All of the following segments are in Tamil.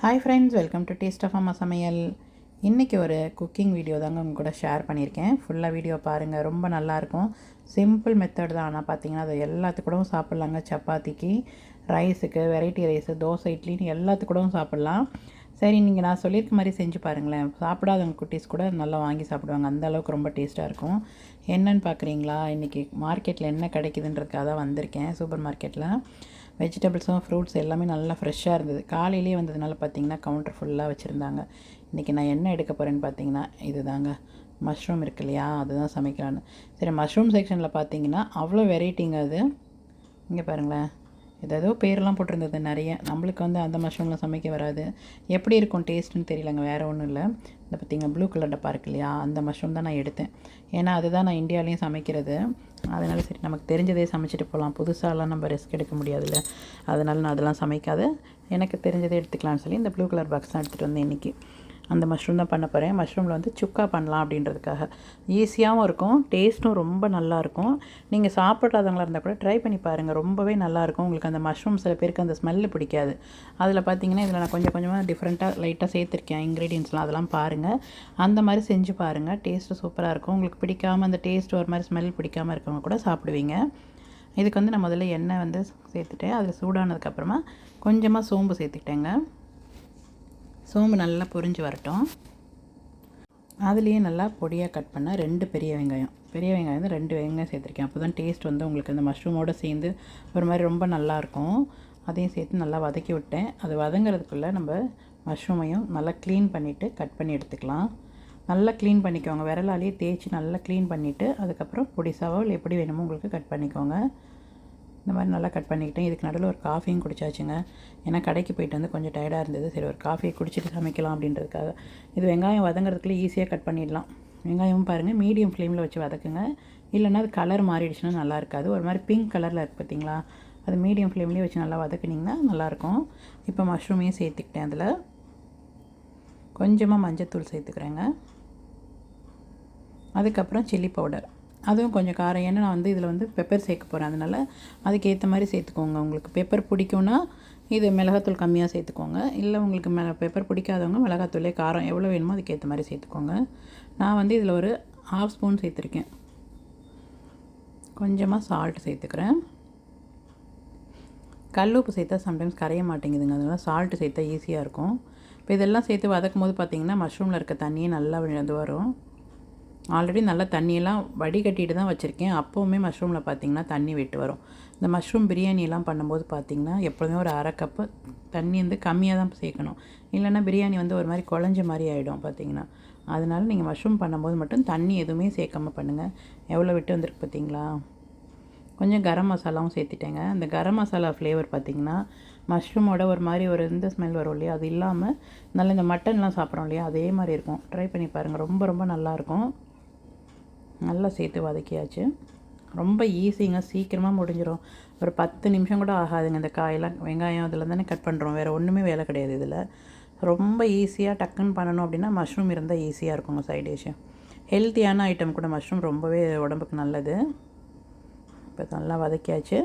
Hi friends welcome to taste of அம்மா சமையல் இன்றைக்கி ஒரு குக்கிங் வீடியோ தாங்க உங்கள் கூட ஷேர் பண்ணியிருக்கேன். ஃபுல்லாக வீடியோ பாருங்கள் ரொம்ப நல்லாயிருக்கும் சிம்பிள் மெத்தட் தான். ஆனால் பார்த்தீங்கன்னா அது எல்லாத்துக்கூடவும் சாப்பிட்லாங்க. சப்பாத்திக்கு ரைஸுக்கு வெரைட்டி ரைஸு தோசை இட்லின்னு எல்லாத்துக்கூடவும் சாப்பிட்லாம். சரி நீங்கள் நான் சொல்லியிருக்க மாதிரி செஞ்சு பாருங்களேன். சாப்பிடாதவங்க குட்டீஸ் கூட நல்லா வாங்கி சாப்பிடுவாங்க. அந்த அளவுக்கு ரொம்ப டேஸ்ட்டாக இருக்கும். என்னென்னு பார்க்குறீங்களா இன்றைக்கி மார்க்கெட்டில் என்ன கிடைக்குதுன்றதுக்காக தான் வந்திருக்கேன். சூப்பர் மார்க்கெட்டில் வெஜிடபிள்ஸும் ஃப்ரூட்ஸ் எல்லாமே நல்லா ஃப்ரெஷ்ஷாக இருந்தது. காலையிலேயே வந்ததுனால பார்த்தீங்கன்னா கவுண்டர் ஃபுல்லாக வச்சுருந்தாங்க. இன்றைக்கி நான் என்ன எடுக்க போகிறேன்னு பார்த்தீங்கன்னா இது தாங்க மஷ்ரூம் இருக்கு இல்லையா? அதுதான் சமைக்கலான்னு சரி மஷ்ரூம் செக்ஷனில் பார்த்தீங்கன்னா அவ்வளோ வெரைட்டிங்க அது. இங்கே பாருங்களேன். ஏதோ பேரெலாம் போட்டிருந்தது நிறைய. நம்மளுக்கு வந்து அந்த மஷ்ரூமில் சமைக்க வராது. எப்படி இருக்கும் டேஸ்ட்டுன்னு தெரியலங்க வேறு ஒன்றும் இல்லை. இந்த பார்த்திங்க ப்ளூ கலர் டப்பா இருக்கு இல்லையா அந்த மஷ்ரூம் தான் நான் எடுத்தேன். ஏன்னா அதுதான் நான் இந்தியாவிலையும் சமைக்கிறது. அதனால் சரி நமக்கு தெரிஞ்சதே சமைச்சிட்டு போகலாம். புதுசாலாம் நம்ம ரிஸ்க் எடுக்க முடியாதுல்ல. அதனால் நான் அதெல்லாம் சமைக்காது எனக்கு தெரிஞ்சதே எடுத்துக்கலாம்னு சொல்லி இந்த ப்ளூ கலர் பாக்ஸ் தான் எடுத்துகிட்டு வந்தேன் இன்றைக்கி அந்த மஷ்ரூம் தான் பண்ண போகிறேன் மஷ்ரூமில் வந்து சுக்கா பண்ணலாம் அப்படின்றதுக்காக. ஈஸியாகவும் இருக்கும். டேஸ்ட்டும் ரொம்ப நல்லாயிருக்கும் நீங்கள் சாப்பிட்றாதவங்களா இருந்தால் கூட ட்ரை பண்ணி பாருங்கள் ரொம்பவே நல்லாயிருக்கும் உங்களுக்கு அந்த மஷ்ரூம் சில பேருக்கு அந்த ஸ்மெல்லு பிடிக்காது. அதில் பார்த்தீங்கன்னா இதில் நான் கொஞ்சம் கொஞ்சமாக டிஃப்ரெண்ட்டாக லைட்டாக சேர்த்துருக்கேன். இன்க்ரீடியன்ஸ்லாம் அதெல்லாம் பாருங்கள் அந்த மாதிரி செஞ்சு பாருங்கள் டேஸ்ட்டு சூப்பராக இருக்கும். உங்களுக்கு பிடிக்காமல் அந்த டேஸ்ட் ஒரு மாதிரி ஸ்மெல் பிடிக்காமல் இருக்கவங்க கூட சாப்பிடுவீங்க. இதுக்கு வந்து நான் முதல்ல எண்ணெய் வந்து சேர்த்துட்டேன். அதில் சூடானதுக்கப்புறமா கொஞ்சமாக சோம்பு சேர்த்துக்கிட்டேங்க. சோம்பு நல்லா பொரிஞ்சு வரட்டும். அதுலேயே நல்லா பொடியாக கட் பண்ண ரெண்டு பெரிய வெங்காயம். பெரிய வெங்காயம் வந்து ரெண்டு வெங்காயம் சேர்த்துருக்கேன். அப்போ தான் டேஸ்ட் வந்து உங்களுக்கு அந்த மஷ்ரூமோடு சேர்ந்து ஒரு மாதிரி ரொம்ப நல்லாயிருக்கும் அதையும் சேர்த்து நல்லா வதக்கி விட்டேன். அது வதங்கிறதுக்குள்ளே நம்ம மஷ்ரூமையும் நல்லா க்ளீன் பண்ணிவிட்டு கட் பண்ணி எடுத்துக்கலாம். நல்லா க்ளீன் பண்ணிக்கோங்க. விரலாலேயே தேய்ச்சி நல்லா க்ளீன் பண்ணிவிட்டு அதுக்கப்புறம் பொடிசாவோ இல்லை எப்படி வேணுமோ உங்களுக்கு கட் பண்ணிக்கோங்க. இந்த மாதிரி நல்லா கட் பண்ணிக்கிட்டேன். இதுக்கு நடுவில் ஒரு காஃபியும் குடிச்சாச்சுங்க. ஏன்னா கடைக்கு போயிட்டு வந்து கொஞ்சம் டயர்டாக இருந்தது. சரி ஒரு காஃபியை குடிச்சிட்டு சமைக்கலாம் அப்படின்றதுக்காக. இது வெங்காயம் வதங்குறதுக்குள்ளே ஈஸியாக கட் பண்ணிடலாம். வெங்காயமும் பாருங்கள் மீடியம் ஃப்ளேமில் வச்சு வதக்குங்க. இல்லைன்னா அது கலர் மாறிடுச்சுன்னா நல்லா இருக்காது. ஒரு மாதிரி பிங்க் கலரில் இருக்குது பார்த்தீங்களா அது மீடியம் ஃப்ளேம்லேயே வச்சு நல்லா வதக்குனிங்கன்னா நல்லாயிருக்கும் இப்போ மஷ்ரூமையும் சேர்த்துக்கிட்டேன் அதில். கொஞ்சமாக மஞ்சத்தூள் சேர்த்துக்கிறேங்க. அதுக்கப்புறம் சில்லி பவுடர் அதுவும் கொஞ்சம் காரம். ஏன்னா நான் வந்து இதில் வந்து பெப்பர் சேர்க்க போகிறேன் அதனால் அதுக்கேற்ற மாதிரி சேர்த்துக்கோங்க. உங்களுக்கு பெப்பர் பிடிக்கும்னா இது மிளகாத்தூள் கம்மியாக சேர்த்துக்கோங்க. இல்லை உங்களுக்கு மெ பெப்பர் பிடிக்காதவங்க மிளகாத்தூளே காரம் எவ்வளோ வேணுமோ அதுக்கேற்ற மாதிரி சேர்த்துக்கோங்க. நான் வந்து இதில் ஒரு ஹாஃப் ஸ்பூன் சேர்த்துருக்கேன். கொஞ்சமாக சால்ட் சேர்த்துக்கிறேன். கல் உப்பு சேர்த்தா சம்டைம்ஸ் கரைய மாட்டேங்குதுங்க. அதனால் சால்ட்டு சேர்த்தா ஈஸியாக இருக்கும். இப்போ இதெல்லாம் சேர்த்து வதக்கும் போது பார்த்திங்கன்னா மஷ்ரூமில் இருக்க தண்ணியே நல்லா விழுந்து வரும். ஆல்ரெடி நல்லா தண்ணியெல்லாம் வடிகட்டிட்டு தான் வச்சுருக்கேன். அப்போவுமே மஷ்ரூமில் பார்த்திங்கன்னா தண்ணி விட்டு வரும். இந்த மஷ்ரூம் பிரியாணியெல்லாம் பண்ணும்போது பார்த்திங்கன்னா எப்போதுமே ஒரு அரை கப்பு தண்ணி வந்து கம்மியாக தான் சேர்க்கணும். இல்லைன்னா பிரியாணி வந்து ஒரு மாதிரி குழஞ்ச மாதிரி ஆகிடும் பார்த்திங்கன்னா அதனால் நீங்கள் மஷ்ரூம் பண்ணும்போது மட்டும் தண்ணி எதுவுமே சேர்க்காமல் பண்ணுங்கள் எவ்வளோ விட்டு வந்திருக்கு பார்த்தீங்களா கொஞ்சம் கரம் மசாலாவும் சேர்த்துட்டேங்க. அந்த கரம் மசாலா ஃப்ளேவர் பார்த்திங்கன்னா மஷ்ரூமோட ஒரு மாதிரி ஒரு இந்த ஸ்மெல் வரும் இல்லையா? அது இல்லாமல் நல்ல இந்த மட்டன்லாம் சாப்பிட்றோம் இல்லையா? அதே மாதிரி இருக்கும். ட்ரை பண்ணி பாருங்கள் ரொம்ப ரொம்ப நல்லாயிருக்கும் நல்லா சேர்த்து வதக்கியாச்சு. ரொம்ப ஈஸிங்க சீக்கிரமாக முடிஞ்சிடும் ஒரு பத்து நிமிஷம் கூட ஆகாதுங்க இந்த காயெல்லாம். வெங்காயம் அதில் தானே கட் பண்ணுறோம் வேறு ஒன்றுமே வேலை கிடையாது இதில். ரொம்ப ஈஸியாக டக்குன்னு பண்ணணும் அப்படின்னா மஷ்ரூம் இருந்தால் ஈஸியாக இருக்குங்க சைட் டிஷ்ஷு ஹெல்த்தியான ஐட்டம் கூட மஷ்ரூம் ரொம்பவே உடம்புக்கு நல்லது. இப்போ நல்லா வதக்கியாச்சு.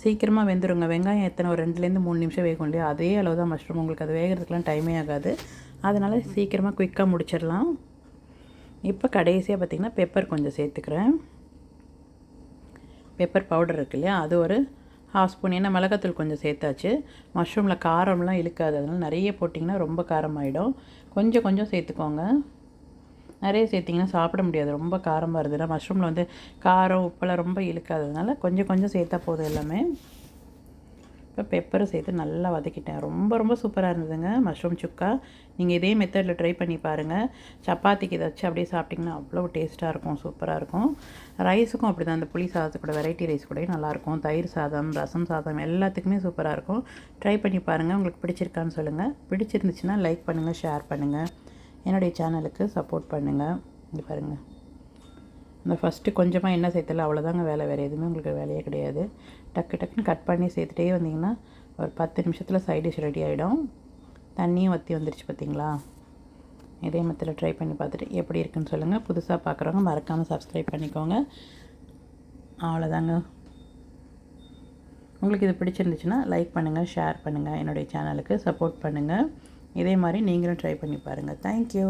சீக்கிரமாக வெந்துருங்க. வெங்காயம் எத்தனை? ஒரு ரெண்டுலேருந்து மூணு நிமிஷம் வேகும் இல்லையா? அதே அளவு தான் மஷ்ரூம் உங்களுக்கு அது வேகிறதுக்கெலாம் டைமே ஆகாது. அதனால் சீக்கிரமாக குயிக்காக முடிச்சிடலாம். இப்போ கடைசியாக பார்த்திங்கன்னா பெப்பர் கொஞ்சம் சேர்த்துக்கிறேன். பெப்பர் பவுடர் இருக்கு இல்லையா? அது ஒரு ஹாஃப் ஸ்பூன் ஏன்னா மிளகாத்தூள் கொஞ்சம் சேர்த்தாச்சு. மஷ்ரூமில் காரம்லாம் இழுக்காது. அதனால் நிறைய போட்டிங்கன்னா ரொம்ப காரமாயிடும். கொஞ்சம் கொஞ்சம் சேர்த்துக்கோங்க. நிறைய சேர்த்திங்கன்னா சாப்பிட முடியாது. ரொம்ப காரமாக இருந்ததுன்னா மஷ்ரூமில் வந்து காரம் உப்பெல்லாம் ரொம்ப இழுக்காததுனால கொஞ்சம் கொஞ்சம் சேர்த்தா போதும் எல்லாமே. இப்போ பெப்பர் சேர்த்து நல்லா வதக்கிட்டேன். ரொம்ப ரொம்ப சூப்பராக இருந்ததுங்க. மஷ்ரூம் சுக்கா. நீங்கள் இதே மெத்தடில் ட்ரை பண்ணி பாருங்கள் சப்பாத்திக்கு இதை வச்சு அப்படியே சாப்பிட்டிங்கன்னா அவ்வளோ டேஸ்ட்டாக இருக்கும் சூப்பராக இருக்கும். ரைஸுக்கும் அப்படி தான் அந்த புளி சாதத்துக்கூட வெரைட்டி ரைஸ் கூட நல்லாயிருக்கும் தயிர் சாதம் ரசம் சாதம் எல்லாத்துக்குமே சூப்பராக இருக்கும். ட்ரை பண்ணி பாருங்கள் உங்களுக்கு பிடிச்சிருக்கான்னு சொல்லுங்கள் பிடிச்சிருந்துச்சுன்னா லைக் பண்ணுங்கள் ஷேர் பண்ணுங்கள் என்னுடைய சேனலுக்கு சப்போர்ட் பண்ணுங்கள் இங்கே பாருங்கள் இந்த ஃபஸ்ட்டு கொஞ்சமாக என்ன சேர்த்தல அவ்வளோதாங்க வேலை. வேறு எதுவுமே உங்களுக்கு வேலையே கிடையாது. டக்கு டக்குன்னு கட் பண்ணி சேர்த்துட்டே வந்தீங்கன்னா ஒரு பத்து நிமிஷத்தில் சைட் டிஷ் ரெடி ஆகிடும் தண்ணியும் வற்றி வந்துருச்சு பார்த்தீங்களா இதே மத்தில் ட்ரை பண்ணி பார்த்துட்டு எப்படி இருக்குன்னு சொல்லுங்கள் புதுசாக பார்க்குறவங்க மறக்காமல் சப்ஸ்கிரைப் பண்ணிக்கோங்க. அவ்வளோதாங்க உங்களுக்கு இது பிடிச்சிருந்துச்சுன்னா லைக் பண்ணுங்கள் ஷேர் பண்ணுங்கள் என்னுடைய சேனலுக்கு சப்போர்ட் பண்ணுங்கள் இதே மாதிரி நீங்களும் ட்ரை பண்ணி பாருங்கள் தேங்க்யூ